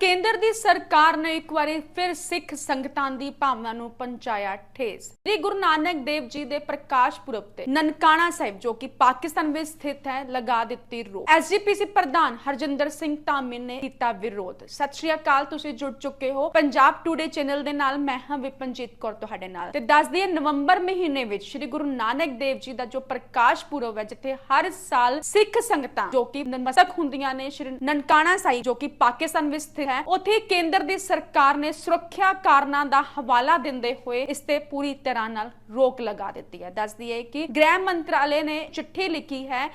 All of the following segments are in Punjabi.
ਕੇਂਦਰ ਦੀ ਸਰਕਾਰ ਨੇ ਇੱਕ ਵਾਰੀ ਫਿਰ ਸਿੱਖ ਸੰਗਤਾਂ ਦੀ ਭਾਵਨਾ ਨੂੰ ਪਹੁੰਚਾਇਆ ਠੇਸ। ਸ੍ਰੀ ਗੁਰੂ ਨਾਨਕ ਦੇਵ ਜੀ ਦੇ ਪ੍ਰਕਾਸ਼ ਪੁਰਬ ਤੇ ਨਨਕਾਣਾ ਸਾਹਿਬ, ਜੋ ਕਿ ਪਾਕਿਸਤਾਨ ਵਿੱਚ ਸਥਿਤ ਹੈ, ਲਗਾ ਦਿੱਤੀ ਰੋਕ। ਐਸਜੀਪੀਸੀ ਪ੍ਰਧਾਨ ਹਰਜਿੰਦਰ ਸਿੰਘ ਧਾਮੀ ਨੇ ਕੀਤਾ ਵਿਰੋਧ। ਸਤਿ ਸ਼੍ਰੀ ਅਕਾਲ, ਤੁਸੀਂ ਜੁੜ ਚੁੱਕੇ ਹੋ ਪੰਜਾਬ ਟੂਡੇ ਚੈਨਲ ਦੇ ਨਾਲ। ਮੈਂ ਹਾਂ ਵਿਪਨਜੀਤ ਕੌਰ ਤੁਹਾਡੇ ਨਾਲ। ਤੇ ਦੱਸ ਦਈਏ, ਨਵੰਬਰ ਮਹੀਨੇ ਵਿੱਚ ਸ੍ਰੀ ਗੁਰੂ ਨਾਨਕ ਦੇਵ ਜੀ ਦਾ ਜੋ ਪ੍ਰਕਾਸ਼ ਪੁਰਬ ਹੈ, ਜਿੱਥੇ ਹਰ ਸਾਲ ਸਿੱਖ ਸੰਗਤਾਂ, ਜੋ ਕਿ ਨਮਸਕ ਹੁੰਦੀਆਂ ਨੇ, ਸ਼੍ਰੀ ਨਨਕਾਣਾ ਸਾਹਿਬ, ਜੋ ਕਿ ਪਾਕਿਸਤਾਨ ਵਿੱਚ ਸਥਿਤ ਹੈ। ਉੱਥੇ ਕੇਂਦਰ ਦੀ ਸਰਕਾਰ ਨੇ ਸੁਰੱਖਿਆ ਕਾਰਨਾਂ ਦਾ ਹਵਾਲਾ ਦਿੰਦੇ ਹੋਏ ਇਸ ਤੇ ਪੂਰੀ ਤਰ੍ਹਾਂ ਨਾਲ ਰੋਕ ਲਗਾ ਦਿੱਤੀ ਹੈ। ਦੱਸਦੀ ਹੈ ਕਿ ਗ੍ਰਹਿ ਮੰਤਰਾਲੇ ਨੇ ਚਿੱਠੀ ਲਿਖੀ ਹੈ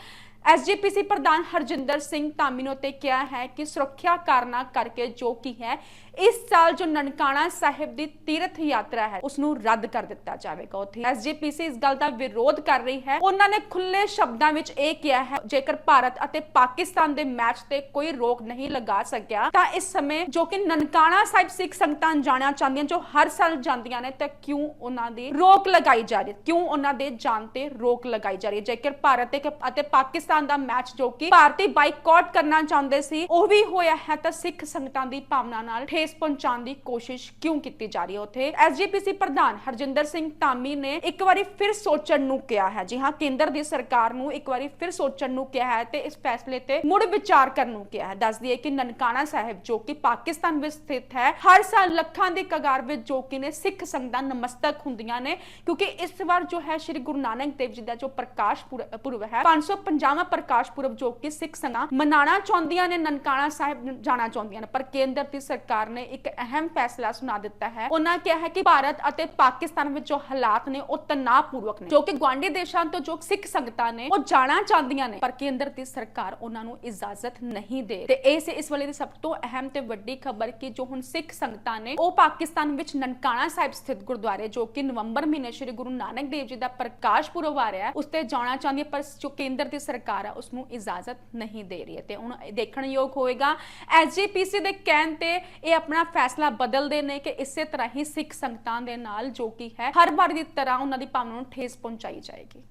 ਐਸਜੀਪੀਸੀ ਪ੍ਰਧਾਨ ਹਰਜਿੰਦਰ ਸਿੰਘ ਧਾਮੀਨੋ ਤੇ ਕਿਹਾ ਹੈ ਕਿ ਸੁਰੱਖਿਆ ਕਾਰਨਾਂ ਕਰਕੇ ਜੋ ਕੀ ਹੈ, ਇਸ ਸਾਲ ਜੋ ਨਨਕਾਣਾ ਸਾਹਿਬ ਦੀ ਤੀਰਥ ਯਾਤਰਾ ਹੈ ਉਸ ਨੂੰ ਰੱਦ ਕਰ ਦਿੱਤਾ ਜਾਵੇਗਾ। ਉੱਥੇ ਐਸਜੀਪੀਸੀ ਇਸ ਗੱਲ ਦਾ ਵਿਰੋਧ ਕਰ ਰਹੀ ਹੈ। ਉਹਨਾਂ ਨੇ ਖੁੱਲੇ ਸ਼ਬਦਾਂ ਵਿੱਚ ਇਹ ਕਿਹਾ ਹੈ, ਜੇਕਰ ਭਾਰਤ ਅਤੇ ਪਾਕਿਸਤਾਨ ਦੇ ਮੈਚ ਤੇ ਕੋਈ ਰੋਕ ਨਹੀਂ ਲਗਾ ਸਕਿਆ, ਤਾਂ ਇਸ ਸਮੇਂ ਜੋ ਕਿ ਨਨਕਾਣਾ ਸਾਹਿਬ ਸਿੱਖ ਸੰਗਤਾਂ ਜਾਣਾ ਚਾਹੁੰਦੀਆਂ, ਜੋ ਹਰ ਸਾਲ ਜਾਂਦੀਆਂ ਨੇ, ਤਾਂ ਕਿਉਂ ਉਹਨਾਂ ਦੀ ਰੋਕ ਲਗਾਈ ਜਾ ਰਹੀ ਹੈ? ਕਿਉਂ ਉਹਨਾਂ ਦੇ ਜਾਣ ਤੇ ਰੋਕ ਲਗਾਈ ਜਾ ਰਹੀ ਹੈ? ਜੇਕਰ ਭਾਰਤ ਅਤੇ ਪਾਕਿਸਤਾਨ ਦਾ ਮੈਚ ਜੋ ਕਿ ਭਾਰਤੀ ਬਾਈਕਾਟ ਕਰਨਾ ਚਾਹੁੰਦੇ ਸੀ, ਉਹ ਵੀ ਹੋਇਆ ਹੈ ਤਾਂ ਸਿੱਖ ਸੰਗਤਾਂ ਦੀ ਭਾਵਨਾ ਨਾਲ ਠੇਸ ਪਹੁੰਚਾਉਣ ਦੀ ਕੋਸ਼ਿਸ਼ ਕਿਉਂ ਕੀਤੀ ਜਾ ਰਹੀ ਹੈ ਉੱਥੇ? ਐਸਜੀਪੀਸੀ ਪ੍ਰਧਾਨ ਹਰਜਿੰਦਰ ਸਿੰਘ ਧਾਮੀ ਨੇ ਇੱਕ ਵਾਰੀ ਫਿਰ ਸੋਚਣ ਨੂੰ ਕਿਹਾ ਹੈ। ਜੀ ਹਾਂ, ਕੇਂਦਰ ਦੀ ਸਰਕਾਰ ਨੂੰ ਇੱਕ ਵਾਰੀ ਫਿਰ ਸੋਚਣ ਨੂੰ ਕਿਹਾ ਹੈ ਤੇ ਇਸ ਫੈਸਲੇ ਤੇ ਮੁੜ ਵਿਚਾਰ ਕਰਨ ਨੂੰ ਕਿਹਾ ਹੈ। ਦੱਸਦੀ ਹੈ ਕਿ ਨਨਕਾਣਾ ਸਾਹਿਬ, ਜੋ ਕਿ ਪਾਕਿਸਤਾਨ ਵਿੱਚ ਸਥਿਤ ਹੈ, ਹਰ ਸਾਲ ਲੱਖਾਂ ਦੇ ਕਗਾਰ ਵਿੱਚ ਜੋ ਕਿ ਨੇ ਸਿੱਖ ਸੰਗਤਾਂ ਨਮਸਤਕ ਹੁੰਦੀਆਂ ਨੇ, ਕਿਉਂਕਿ ਇਸ ਵਾਰ ਜੋ ਹੈ ਸ੍ਰੀ ਗੁਰੂ ਨਾਨਕ ਦੇਵ ਜੀ ਦਾ ਜੋ ਪ੍ਰਕਾਸ਼ ਪੁਰਬ ਹੈ 550ਵਾਂ ਪ੍ਰਕਾਸ਼ ਪੁਰਬ ਜੋ ਕਿ ਸਿੱਖ ਸੰਗਤਾਂ ਮਨਾਉਣਾ ਚਾਹੁੰਦੀਆਂ ਨੇ, ਨਨਕਾਣਾ ਸਾਹਿਬ ਜਾਣਾ ਚਾਹੁੰਦੀਆਂ ਨੇ। ਪਰ ਕੇਂਦਰ ਦੀ ਸਰਕਾਰ ਨੇ ਇੱਕ ਅਹਿਮ ਫੈਸਲਾ ਸੁਣਾ ਦਿੱਤਾ ਹੈ। ਉਹਨਾਂ ਕਿਹਾ ਹੈ ਕਿ ਭਾਰਤ ਅਤੇ ਪਾਕਿਸਤਾਨ ਵਿੱਚ ਜੋ ਹਾਲਾਤ ਨੇ ਉਹ ਤਣਾਅਪੂਰਵਕ ਨੇ, ਜੋ ਕਿ ਗਵਾਂਢੀ ਦੇਸ਼ਾਂ ਤੋਂ ਜੋ ਸਿੱਖ ਸੰਗਤਾਂ ਨੇ, ਉਹ ਜਾਣਾ ਚਾਹੁੰਦੀਆਂ ਨੇ। ਪਰ ਕੇਂਦਰ ਦੀ ਸਰਕਾਰ ਉਹਨਾਂ ਨੂੰ ਇਜਾਜ਼ਤ ਨਹੀਂ ਦੇ ਤੇ ਇਸ ਇਸ ਵੇਲੇ ਦੀ ਸਭ ਤੋਂ ਅਹਿਮ ਤੇ ਵੱਡੀ ਖਬਰ ਕਿ ਜੋ ਹੁਣ ਸਿੱਖ ਸੰਗਤਾਂ ਨੇ, ਉਹ ਪਾਕਿਸਤਾਨ ਵਿੱਚ ਨਨਕਾਣਾ ਸਾਹਿਬ ਸਥਿਤ ਗੁਰਦੁਆਰੇ, ਜੋ ਕਿ ਨਵੰਬਰ ਮਹੀਨੇ ਸ੍ਰੀ ਗੁਰੂ ਨਾਨਕ ਦੇਵ ਜੀ ਦਾ ਪ੍ਰਕਾਸ਼ ਪੁਰਬ ਆ ਰਿਹਾ ਹੈ, ਉਸ ਤੇ ਜਾਣਾ ਚਾਹੁੰਦੀ ਹੈ ਪਰ ਜੋ ਕੇਂਦਰ ਦੀ ਸਰਕਾਰ ਹੈ ਉਸ ਨੂੰ ਇਜਾਜ਼ਤ ਨਹੀਂ ਦੇ ਰਹੀ ਹੈ। ਤੇ ਹੁਣ ਦੇਖਣਯੋਗ ਹੋਏਗਾ ਐਸਜੀਪੀਸੀ ਦੇ ਕਹਿਣ ਤੇ ਇਹ ਆਪਣਾ ਫੈਸਲਾ ਬਦਲਦੇ ਨੇ ਕਿ ਇਸੇ ਤਰ੍ਹਾਂ ਹੀ ਸਿੱਖ ਸੰਗਤਾਂ ਦੇ ਨਾਲ ਜੋ ਕਿ ਹੈ, ਹਰ ਵਾਰ ਦੀ ਤਰ੍ਹਾਂ ਉਹਨਾਂ ਦੀ ਭਾਵਨਾ ਨੂੰ ਠੇਸ ਪਹੁੰਚਾਈ ਜਾਏਗੀ।